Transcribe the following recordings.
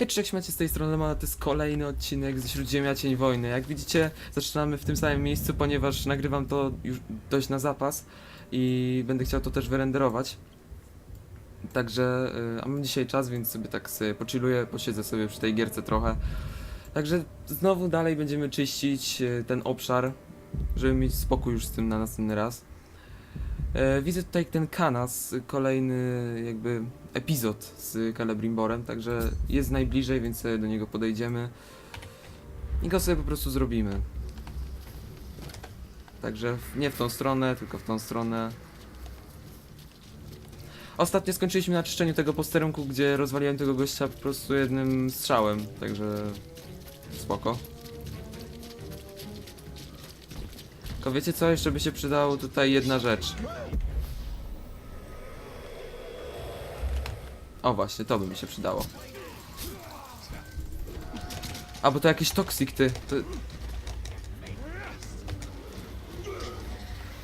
Hej, cześć, macie z tej strony Lemana, to jest kolejny odcinek ze Śródziemia Cień Wojny. Jak widzicie, zaczynamy w tym samym miejscu, ponieważ nagrywam to już dość na zapas i będę chciał to też wyrenderować. Także, y, a mam dzisiaj czas, więc sobie tak sobie pochilluję, posiedzę sobie przy tej gierce trochę. Także znowu dalej będziemy czyścić y, ten obszar, żeby mieć spokój już z tym na następny raz. E, widzę tutaj ten kanas, kolejny jakby epizod z Celebrimborem, także jest najbliżej, więc sobie do niego podejdziemy i go sobie po prostu zrobimy. Także nie w tą stronę, tylko w tą stronę. Ostatnio skończyliśmy na czyszczeniu tego posterunku, gdzie rozwaliłem tego gościa po prostu jednym strzałem, także spoko. Tylko wiecie co, jeszcze by się przydało tutaj jedna rzecz. O właśnie, to by mi się przydało. A, bo to jakiś toksik, ty. To...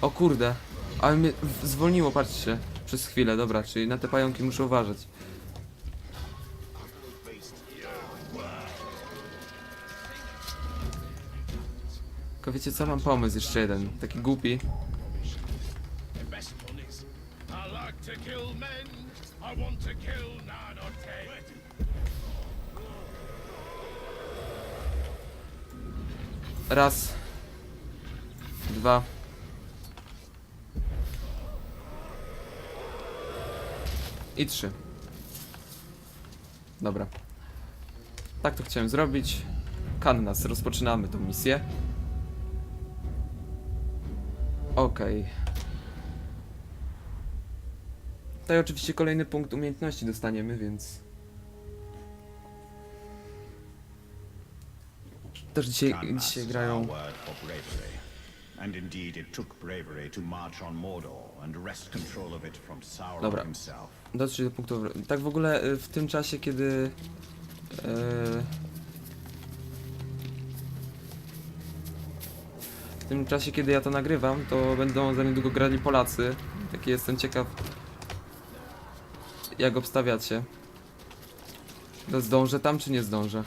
O kurde. Ale mnie zwolniło, patrzcie. Przez chwilę, dobra, czyli na te pająki muszę uważać. Wiecie co, mam pomysł jeszcze jeden, taki głupi. Raz. Dwa. I trzy. Dobra. Tak to chciałem zrobić. Kannas, rozpoczynamy tą misję. Okej. Tutaj oczywiście kolejny punkt umiejętności dostaniemy, więc... Też dzisiaj, dzisiaj is grają... And indeed it took bravery to march on Mordor and wrest control of it from Sauron Dobra. himself. Dotrzeć do punktu. Tak w ogóle y, w tym czasie, kiedy. y, w tym czasie, kiedy ja to nagrywam, to będą za niedługo grali Polacy. Taki jestem ciekaw, jak obstawiacie. To zdążę tam, czy nie zdążę?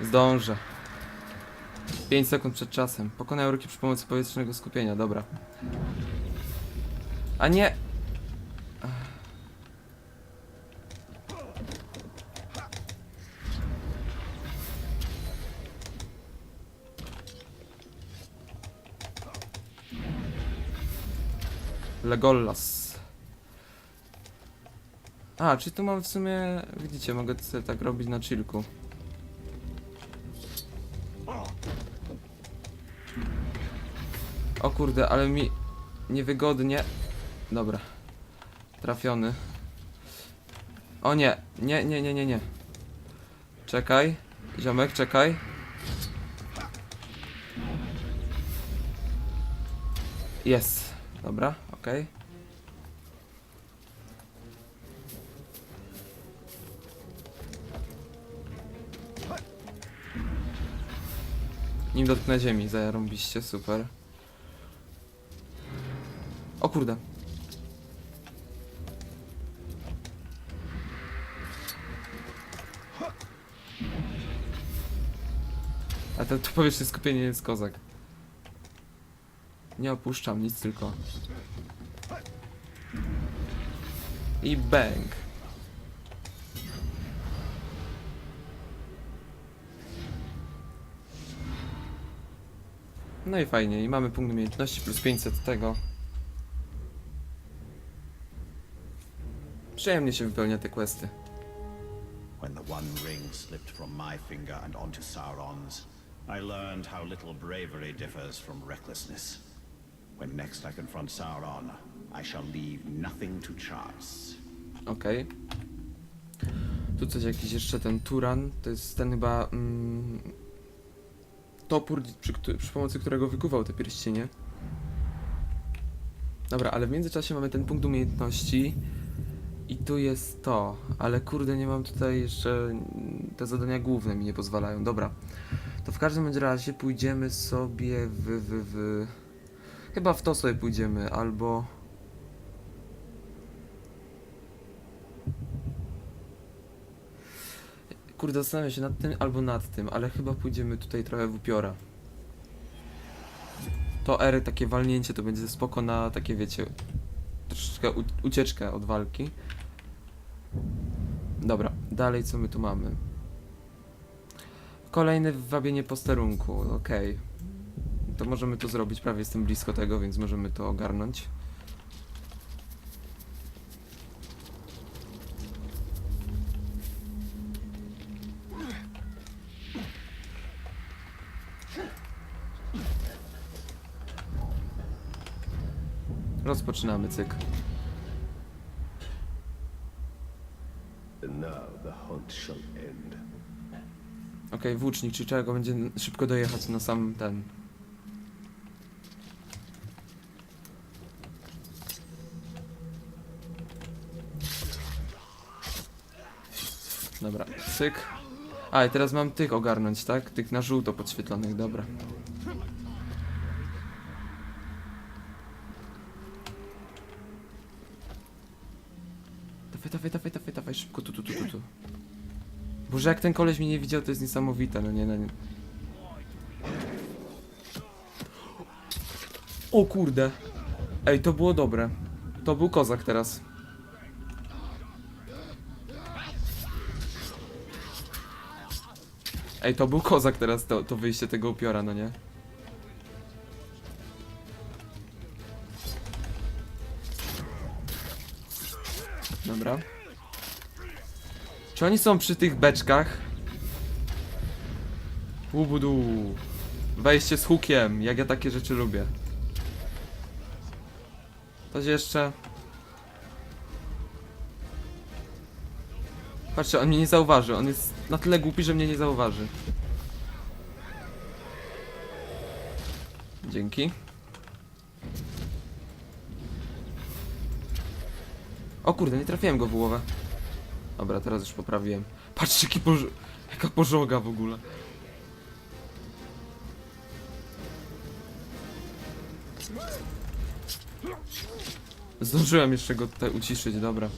Zdążę. 5 sekund przed czasem. Pokonaj ruki przy pomocy powietrznego skupienia, dobra. A nie! Legollas. A, czy tu mam w sumie... Widzicie, mogę sobie tak robić na chillku. O kurde, ale mi niewygodnie. Dobra. Trafiony. O nie, nie, nie, nie, nie, nie. Czekaj. Ziomek, czekaj. Jest. Dobra, okej. Nim dotknę ziemi, zarąbiście, super. O kurde. A to, to powierzchnie skupienie jest kozak. Nie opuszczam nic tylko. I bang. No i fajnie, i mamy punkt umiejętności plus 500 tego. Przyjemnie się wypełnia te questy. When the One Ring slipped from my finger and onto Sauron's, I learned how little bravery differs from recklessness. When next I confront Sauron, I shall leave nothing to chance. Okej. Tu coś jakiś jeszcze ten Turan, to jest ten chyba mm, topór, przy, przy pomocy którego wykuwał te pierścienie. Dobra, ale w międzyczasie mamy ten punkt umiejętności i tu jest to, ale kurde nie mam tutaj jeszcze, mm, te zadania główne mi nie pozwalają. Dobra, To w każdym razie pójdziemy sobie w, w, w... Chyba w to sobie pójdziemy, albo... Kurde, zastanawiam się nad tym albo nad tym, ale chyba pójdziemy tutaj trochę w upiora. To ery, takie walnięcie to będzie spoko na takie, wiecie, troszeczkę ucieczkę od walki. Dobra, dalej co my tu mamy? Kolejne wabienie posterunku, okej. To możemy to zrobić, prawie jestem blisko tego, więc możemy to ogarnąć. Rozpoczynamy cykl. Okej, włócznik, czy trzeba go będzie szybko dojechać na sam ten. Cyk. A, i teraz mam tych ogarnąć, tak? Tych na żółto podświetlonych, dobra. Dawaj, dawaj, dawaj, dawaj, dawaj, szybko, tu, tu, tu, tu, tu. Boże, jak ten koleś mnie nie widział, to jest niesamowite, no nie, no nie. O kurde. Ej, to było dobre. To był kozak teraz. Ej, to był kozak teraz, to, to wyjście tego upiora, no nie? Dobra. Czy oni są przy tych beczkach? Łubudu. Wejście z hukiem, jak ja takie rzeczy lubię. Coś jeszcze. Patrzcie, on mnie nie zauważy. On jest na tyle głupi, że mnie nie zauważy. Dzięki. O kurde, nie trafiłem go w głowę. Dobra, teraz już poprawiłem. Patrzcie, jaki poż... jaka pożoga w ogóle. Zdążyłem jeszcze go tutaj uciszyć, dobra.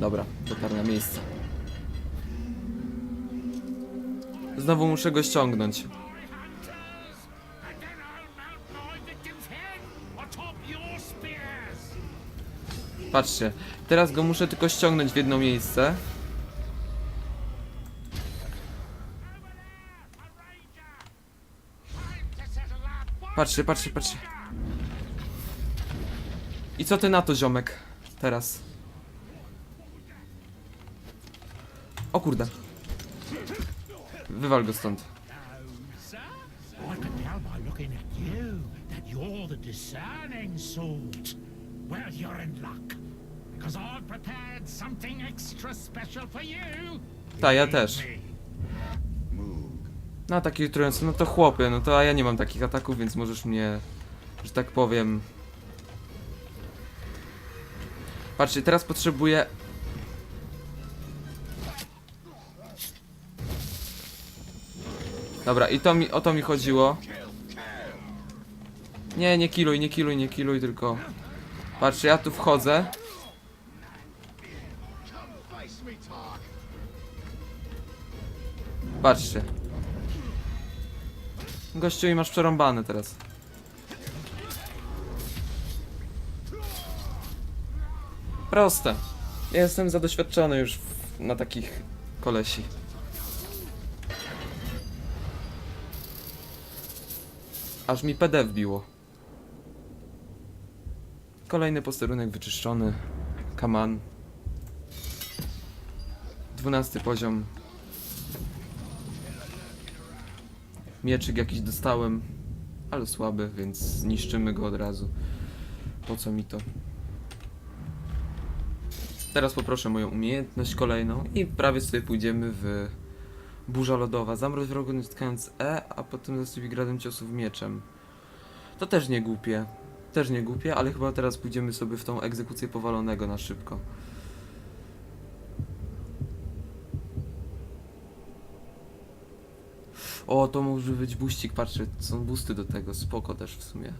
Dobra, dotarł na miejsce. Znowu muszę go ściągnąć. Patrzcie, teraz go muszę tylko ściągnąć w jedno miejsce. Patrzcie, patrzcie, patrzcie. I co ty na to, ziomek? Teraz. O kurde. Wywal go stąd. Well, you're in luck. Because I've prepared something extra special for you. Ta, ja też. Moog. No taki trujący, no to chłopie, no to a ja nie mam takich ataków, więc możesz mnie, że tak powiem... Patrzcie, teraz potrzebuję... Dobra, i to mi, o to mi chodziło. Nie, nie kiluj, nie kiluj, nie kiluj, tylko... Patrzcie, ja tu wchodzę. Patrzcie. Gościu i masz przerąbane teraz. Proste. Ja jestem za doświadczony już w, na takich kolesi. Aż mi PD wbiło. Kolejny posterunek wyczyszczony. Kaman. Dwunasty poziom. Mieczyk jakiś dostałem, ale słaby, więc zniszczymy go od razu. Po co mi to? Teraz poproszę moją umiejętność kolejną i prawie sobie pójdziemy w burza lodowa. Zamroź wrogu naciskając E, a potem zasypi gradem ciosów mieczem. To też nie głupie. Też nie głupie, ale chyba teraz pójdziemy sobie w tą egzekucję powalonego na szybko. O, to może być buścik, patrzcie, są busty do tego, spoko też w sumie.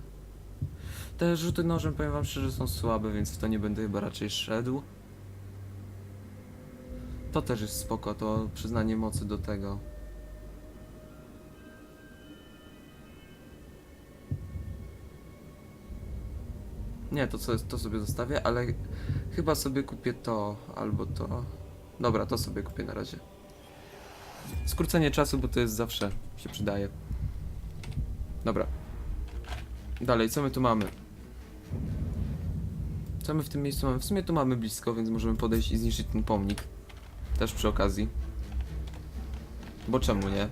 Te rzuty nożem, powiem wam szczerze, są słabe, więc w to nie będę chyba raczej szedł. To też jest spoko, to przyznanie mocy do tego. Nie, to, co, to sobie zostawię, ale chyba sobie kupię to albo to. Dobra, to sobie kupię na razie. Skrócenie czasu, bo to jest zawsze się przydaje. Dobra. Dalej, co my tu mamy? Co my w tym miejscu mamy? W sumie tu mamy blisko, więc możemy podejść i zniszczyć ten pomnik. Też przy okazji. Bo czemu nie?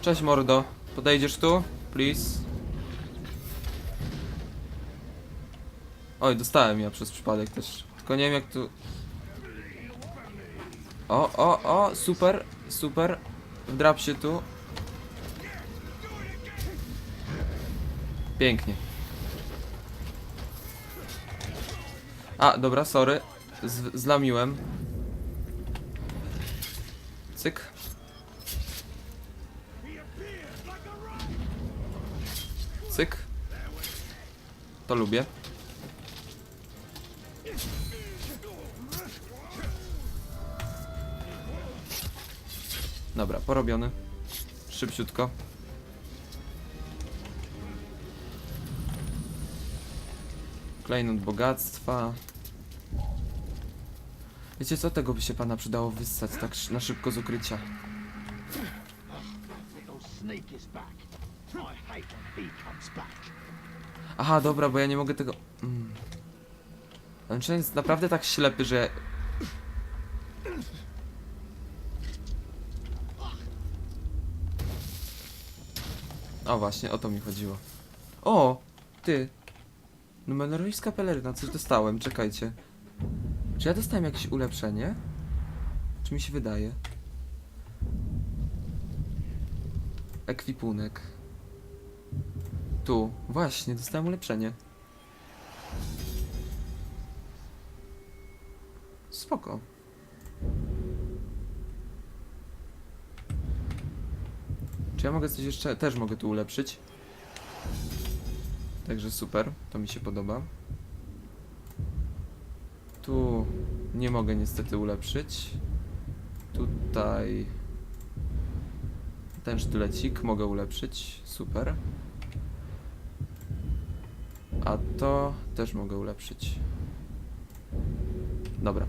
Cześć mordo. Podejdziesz tu? Please. Oj, dostałem ja przez przypadek też. Tylko nie wiem jak tu... O, o, o, super, super. Wdrap się tu. Pięknie. A, dobra, sorry. Z zlamiłem. Cyk. Cyk. To lubię. Dobra, porobiony. Szybciutko. Klejnot bogactwa. Wiecie co? Tego by się pana przydało wyssać tak na szybko z ukrycia. Aha, dobra, bo ja nie mogę tego... Mm. Ale czy on jest naprawdę tak ślepy, że... O właśnie, o to mi chodziło. O! Ty! Numerowicka peleryna, coś dostałem, czekajcie. Czy ja dostałem jakieś ulepszenie? Czy mi się wydaje? Ekwipunek. Tu, właśnie, dostałem ulepszenie. Spoko. Czy ja mogę coś jeszcze? Też mogę tu ulepszyć. Także super, to mi się podoba. Tu nie mogę niestety ulepszyć. Tutaj ten sztylecik mogę ulepszyć, super. A to też mogę ulepszyć. Dobra.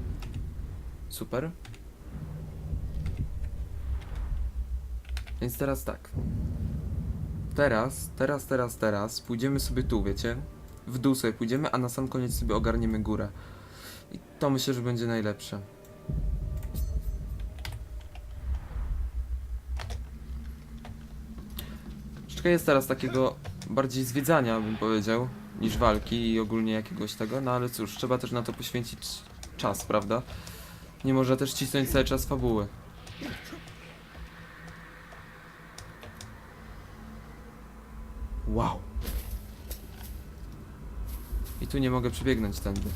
Super. Więc teraz tak. Teraz, teraz, teraz, teraz pójdziemy sobie tu, wiecie? W dół sobie pójdziemy, a na sam koniec sobie ogarniemy górę. I to myślę, że będzie najlepsze. Troszeczkę jest teraz takiego bardziej zwiedzania, bym powiedział, niż walki i ogólnie jakiegoś tego, no ale cóż, trzeba też na to poświęcić czas, prawda? Nie można też cisnąć cały czas fabuły. Wow. I tu nie mogę przebiegnąć tędy.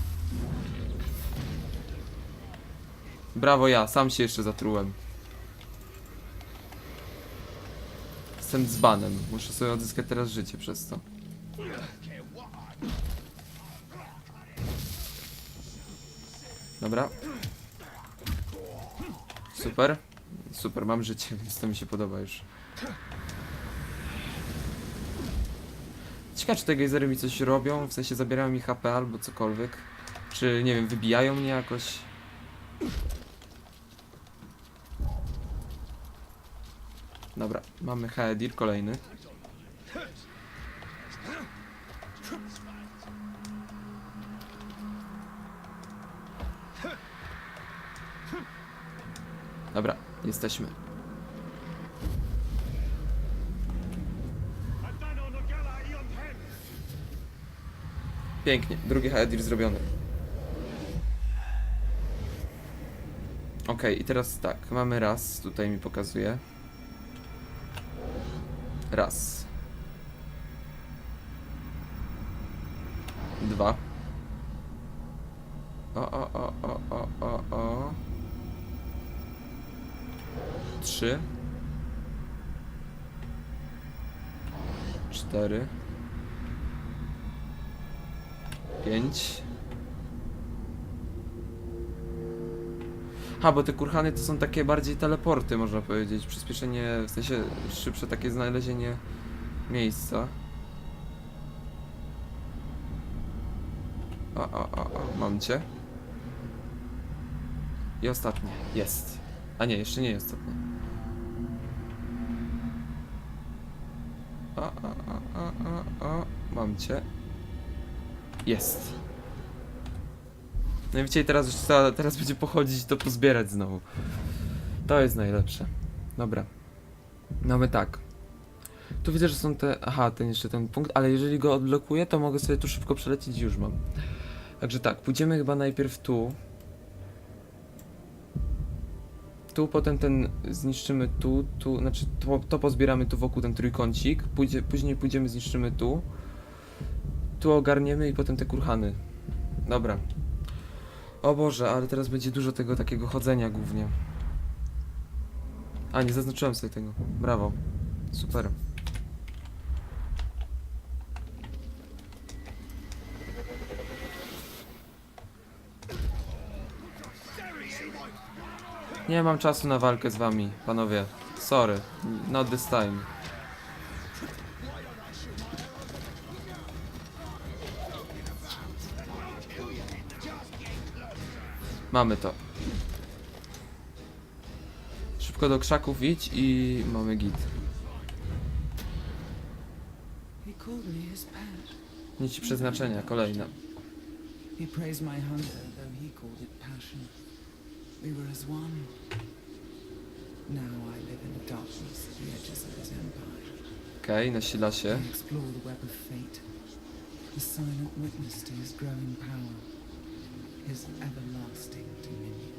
Brawo ja, sam się jeszcze zatrułem. Jestem dzbanem. Muszę sobie odzyskać teraz życie przez to. Dobra. Super. Super, mam życie, więc to mi się podoba już. Ciekawe, czy te gejzery mi coś robią, w sensie zabierają mi HP albo cokolwiek. Czy, nie wiem, wybijają mnie jakoś. Dobra, mamy Haedir kolejny. Dobra, jesteśmy. Pięknie, drugi Haedir zrobiony. Okej, i teraz tak, mamy raz, tutaj mi pokazuje. Raz. Dwa. O, o, o, o, o, o, o. Trzy. Cztery. Pięć. Ha, bo te kurhany to są takie bardziej teleporty, można powiedzieć. Przyspieszenie, w sensie szybsze takie znalezienie miejsca. O, o, o, o, mam cię. I ostatnie. Jest. A nie, jeszcze nie jest ostatnie. O, o, o, o, o, o. Mam cię. Jest. No i teraz już trzeba, teraz będzie pochodzić to pozbierać znowu. To jest najlepsze. Dobra. Mamy tak. Tu widzę, że są te... Aha, ten jeszcze ten punkt, ale jeżeli go odblokuję, to mogę sobie tu szybko przelecieć i już mam. Także tak, pójdziemy chyba najpierw tu. Tu, potem ten zniszczymy tu, tu, znaczy to, to pozbieramy tu wokół ten trójkącik, Pójdzie, później pójdziemy, zniszczymy tu. Tu ogarniemy i potem te kurhany. Dobra. O Boże, ale teraz będzie dużo tego takiego chodzenia głównie. A, nie zaznaczyłem sobie tego. Brawo. Super. Nie mam czasu na walkę z wami, panowie. Sorry. Not this time. Mamy to. Szybko do krzaków idź i mamy git. Nici przeznaczenia, kolejna. He praised my hunger, though he called it passion. We were as one. Now I live in the darkness at the edges of his empire. Okej, nasila się. I explore the web of fate, a silent witness to his growing power, his everlasting dominion.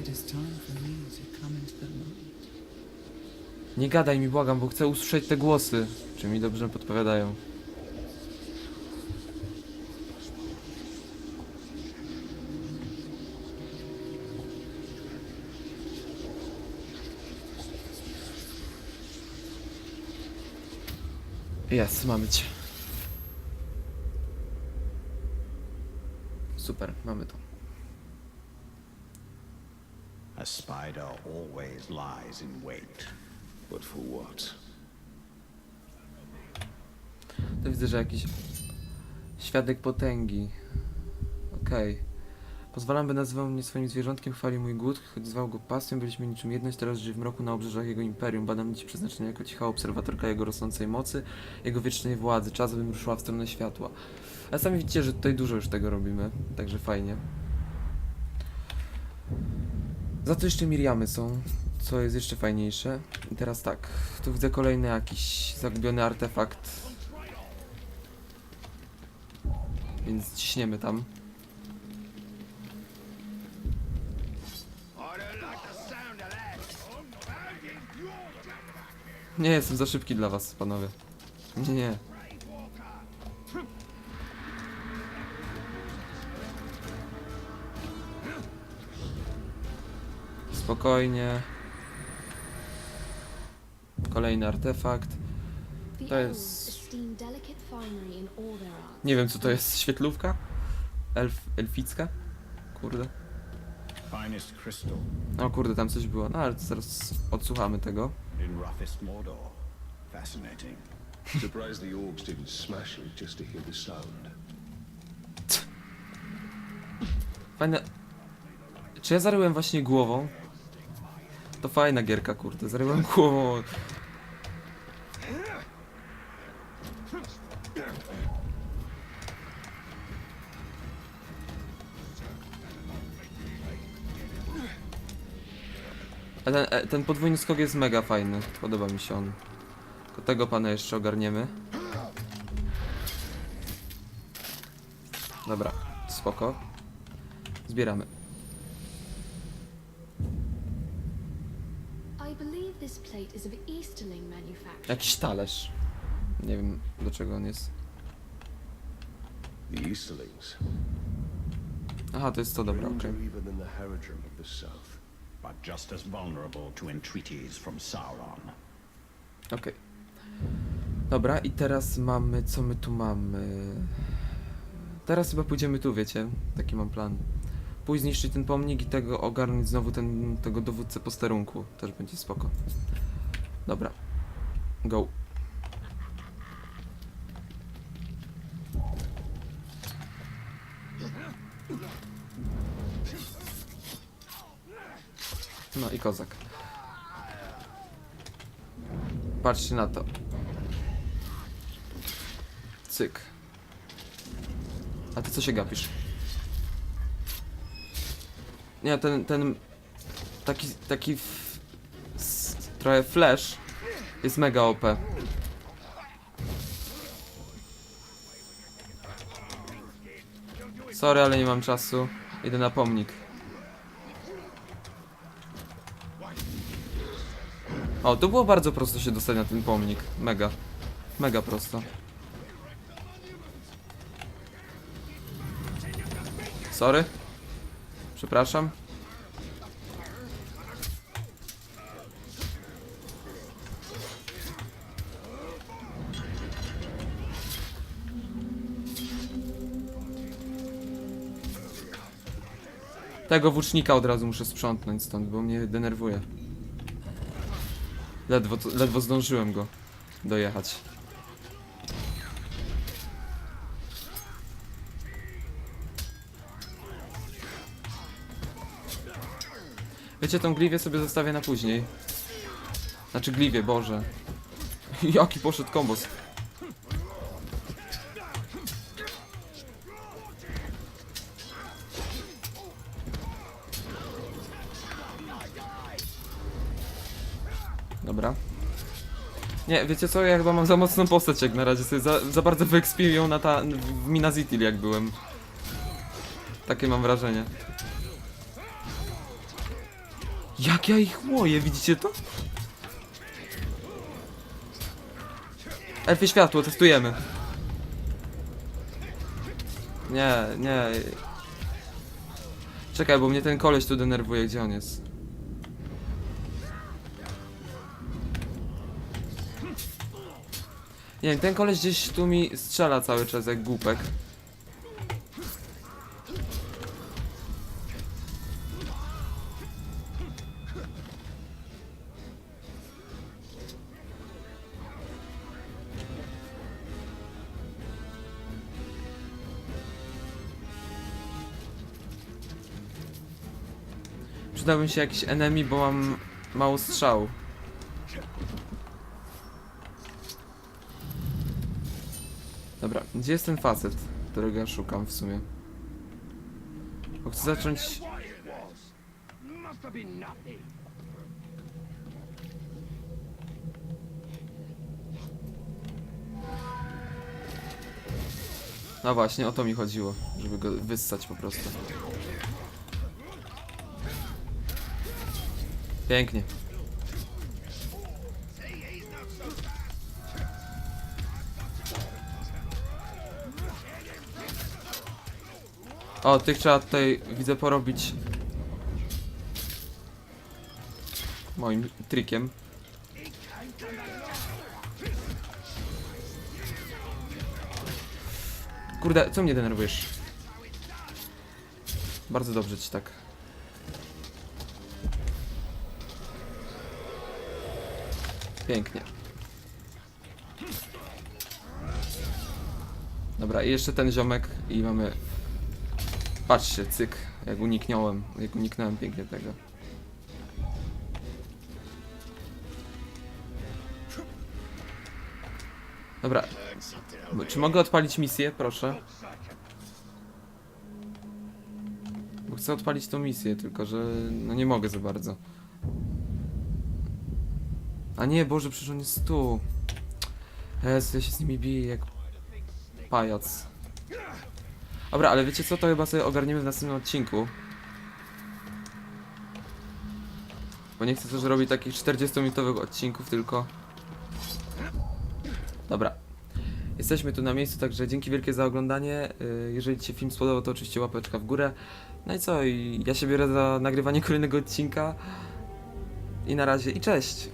It is time for me to come into the light. Nie gadaj mi, błagam, bo chcę usłyszeć te głosy. Czy mi dobrze podpowiadają. Jest, mamy cię. Super, mamy to. A spider always lies in wait. But for what? To widzę, że jakiś świadek potęgi. Okej. Pozwalam, by nazywał mnie swoim zwierzątkiem, chwalił mój głód, choć zwał go pasją, byliśmy niczym jedność, teraz żyje w mroku na obrzeżach jego imperium. Badam ci przeznaczenie jako cicha obserwatorka jego rosnącej mocy, jego wiecznej władzy. Czas, bym ruszyła w stronę światła. A sami widzicie, że tutaj dużo już tego robimy, także fajnie. Za to jeszcze Miriamy są, co jest jeszcze fajniejsze. I teraz tak, tu widzę kolejny jakiś zagubiony artefakt. Więc ciśniemy tam. Nie jestem za szybki dla was, panowie. Nie, nie. Spokojnie. Kolejny artefakt. To jest-. Nie wiem co to jest, świetlówka? Elf, elficka? Kurde. Finest crystal O kurde, tam coś było. No ale zaraz odsłuchamy tego. in roughest Mordor. Fascinating. Surprised the orcs didn't smash it just to hear the sound. Fajne... Czy ja zaryłem właśnie głową? To fajna gierka, kurde. Zaryłem głową. A ten, e, ten podwójny skok jest mega fajny. Podoba mi się on. Tylko tego pana jeszcze ogarniemy. Dobra, spoko. Zbieramy. Jakiś talerz. Nie wiem do czego on jest. Aha, to jest to, dobra, okej. Younger But just as vulnerable to entreaties from Sauron. Dobra, i teraz mamy, co my tu mamy? Teraz chyba pójdziemy tu, wiecie? Taki mam plan. Pójść zniszczyć ten pomnik i tego ogarnąć znowu ten, tego dowódcę posterunku. Też będzie spoko. Dobra. Go. No i kozak. Patrzcie na to. Cyk. A ty co się gapisz? Nie, ten, ten... Taki, taki... f- s- Trochę flash jest mega OP. Sorry, ale nie mam czasu. Idę na pomnik. O, tu było bardzo prosto się dostać na ten pomnik. Mega. Mega prosto. Sorry. Przepraszam. Tego włócznika od razu muszę sprzątnąć stąd, bo mnie denerwuje. Ledwo, ledwo zdążyłem go dojechać. Wiecie, tą gliwię sobie zostawię na później. Znaczy gliwię, Boże. Jaki poszedł kombos. Nie, wiecie co, ja chyba mam za mocną postać jak na razie, sobie za, za bardzo wyekspiłem ją na ta, w Minazitil jak byłem. Takie mam wrażenie. Jak ja ich łoję, widzicie to? Elfie światło, testujemy. Nie, nie. Czekaj, bo mnie ten koleś tu denerwuje, gdzie on jest? Nie ten koleś gdzieś tu mi strzela cały czas jak głupek. Przydałbym się jakiś enemy, bo mam mało strzału. Dobra, gdzie jest ten facet, którego ja szukam w sumie? Bo chcę zacząć... No właśnie, o to mi chodziło, żeby go wyssać po prostu. Pięknie. O, tych trzeba tutaj, widzę, porobić moim trikiem. Kurde, co mnie denerwujesz? Bardzo dobrze ci tak. Pięknie. Dobra, i jeszcze ten ziomek i mamy... Patrzcie, cyk, jak uniknąłem, jak uniknąłem pięknie tego. Dobra, Czy mogę odpalić misję, proszę? Bo chcę odpalić tą misję, tylko że no nie mogę za bardzo. A nie, Boże, przecież on jest tu. Jezu, ja się z nimi biję jak pajac. Dobra, ale wiecie co, to chyba sobie ogarniemy w następnym odcinku. Bo nie chcę też robić takich 40-minutowych odcinków, tylko... Dobra, Jesteśmy tu na miejscu, także dzięki wielkie za oglądanie. Y, Jeżeli Ci się film spodobał, to oczywiście łapeczka w górę. No i co, ja się biorę za nagrywanie kolejnego odcinka. I na razie, i cześć!